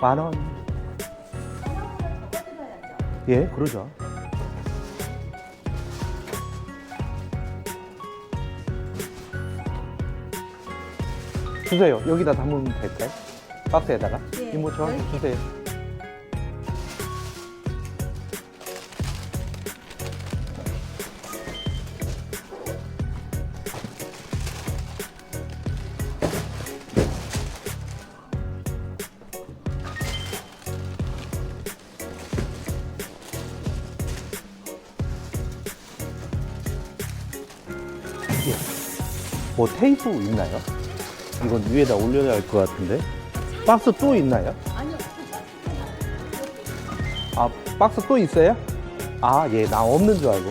만 원. 예, 그러죠. 주세요. 여기다 담으면 될까요? 박스에다가. 예, 이모 저한테 열 개. 주세요. 뭐 테이프 있나요? 이건 위에다 올려야 할 것 같은데. 박스 또 있나요? 아니요. 아, 박스 또 있어요? 아, 예, 나 없는 줄 알고.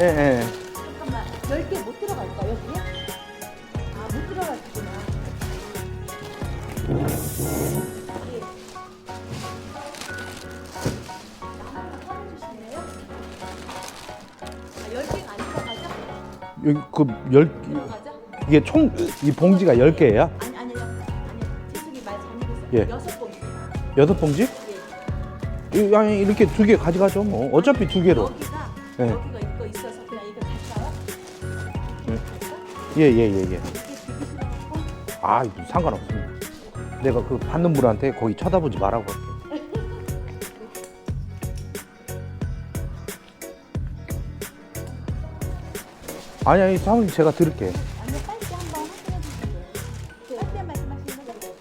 예, 예. 잠깐만. 10개 못 들어갈까, 여기에? 여기 그 열, 들어가죠? 이게 총, 이 봉지가 10개예요? 아니, 아니요. 아니요. 재석이 말 잘못했어요. 예. 여섯 봉지. 여섯 봉지? 예. 이- 아니, 이렇게 두 개 가져가죠, 뭐. 어차피 두 개로. 여기가, 예. 여기가 이거 있어서 그냥 이거 갈까요? 예. 예, 예, 예, 예. 이게 되기 싫어갖고. 아, 이거 상관없습니다. 내가 그 받는 분한테 거기 쳐다보지 말라고 할게. 아니, 아니, 사모님 제가 들을게요. 아니요, 빨대 한번 확인해 주세요. 빨대 말씀하시는 거고.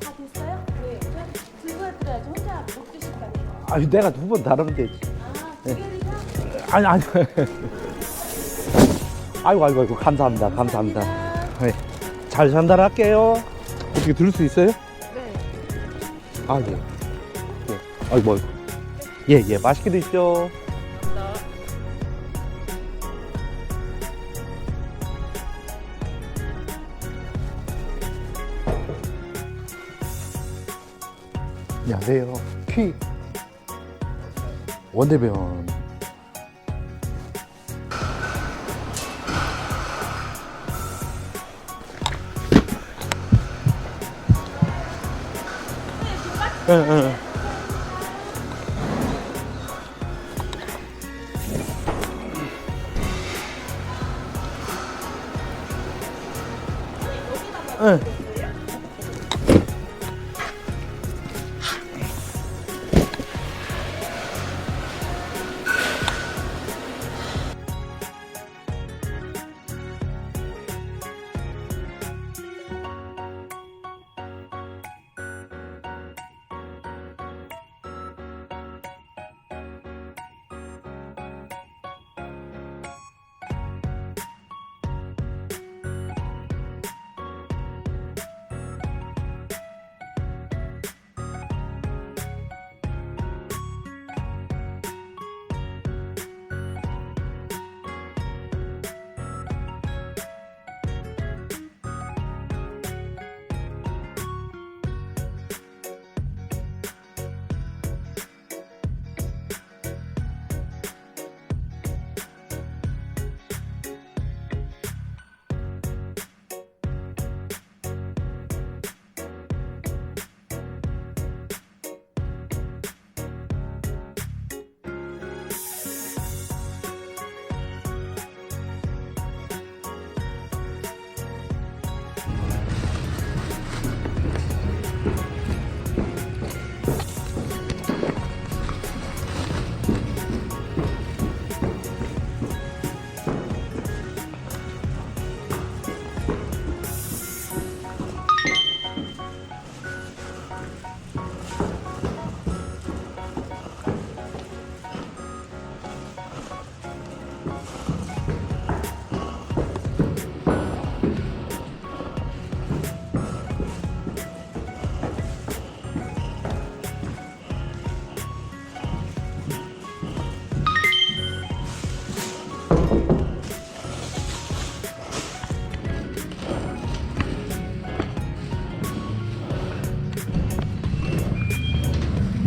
다 됐어요? 네. 들고 들어야지 혼자 못 드실 거 아니에요. 아니, 내가 두번 다루면 되지. 아, 두 개를 다? 아니, 아니. 아이고, 아이고, 아이고, 감사합니다. 감사합니다. 네. 잘 전달할게요. 어떻게 들을 수 있어요? 네. 아, 예. 예. 아이고, 아이고. 예, 예. 맛있게 드십시오. 안녕하세요. 퀴. 원대변. 응, 응. 응.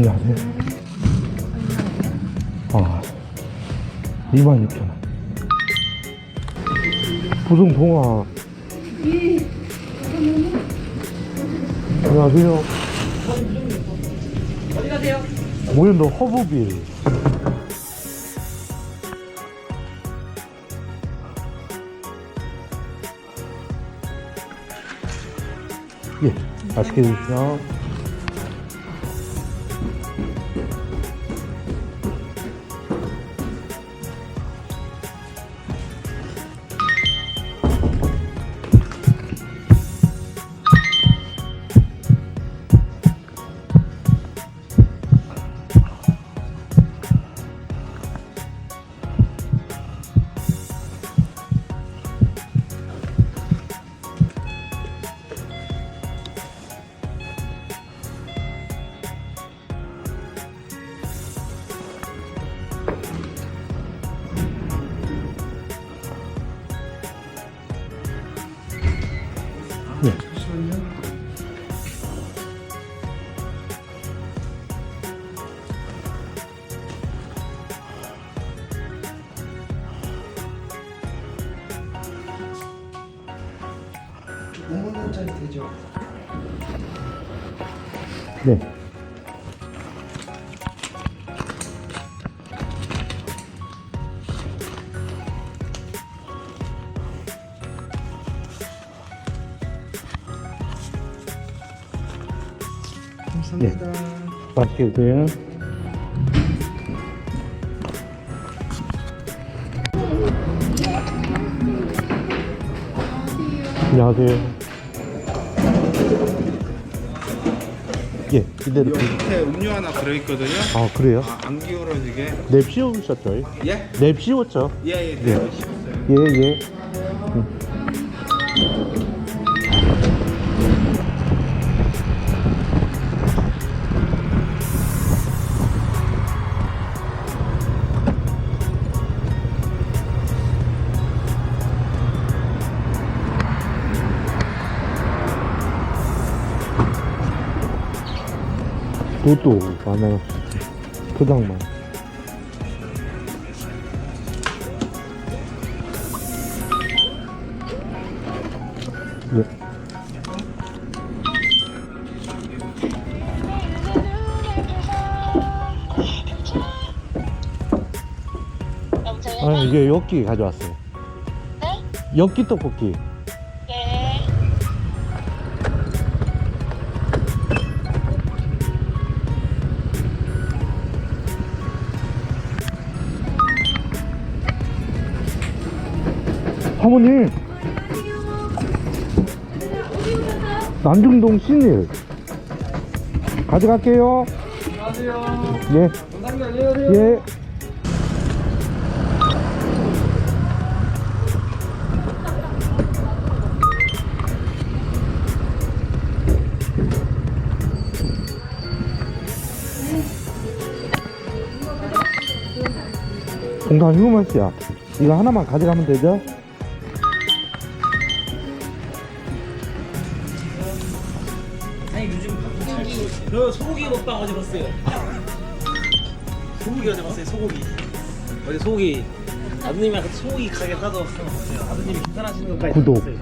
안녕하세요. 아, 26,000원. 부동 동화. 안녕하세요. 어디 가세요? 모현도 허브빌. 예, 맛있게 드십시오. 네. 감사합니다. 맛있게 드세요. 안녕하세요. 예, 이대로. 요 밑에 음료 하나 들어있거든요. 아, 그래요? 아, 안 기울어지게. 냅 씌우셨죠? 예? 냅 씌웠죠? 예, 예, 예. 네. 예, 예. 그것도 많아요. 포장만. 예. 여보세요? 아, 이게 엽기 가져왔어요. 네? 엽기 떡볶이. 사모님. 남중동 신일. 가져갈게요. 안녕하세요. 예. 원장님 안녕하세요. 예. 공단 휴먼 씨야. 이거 하나만 가져가면 되죠? 소고기 먹방 어제 봤어요. 소고기 어제 봤어요. 소고기. 어제 소고기 아드님이랑 같이 소고기 가게 봤어요. 아드님이 계산하시는 것까지 구독. 봤어요.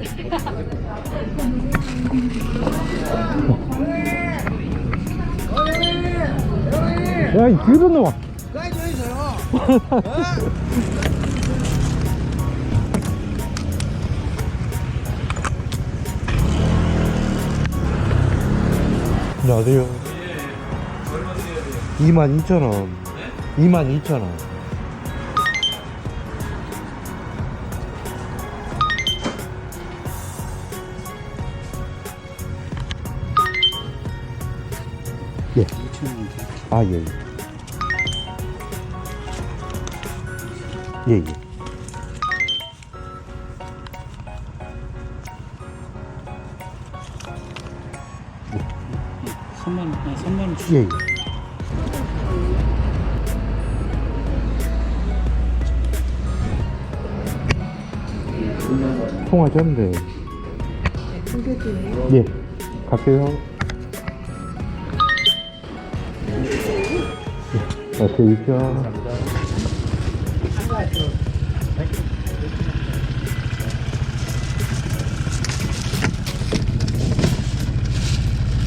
야, 이 그런 놈아. 안녕하세요. 22,000원. 22,000원. 예. 아, 예. 예. 예, 예. 3만 원, 아, 3만 원 주. 예, 예. 통화하셨는데. 예, 갈게요. 어서 오십시오. 감사합니다.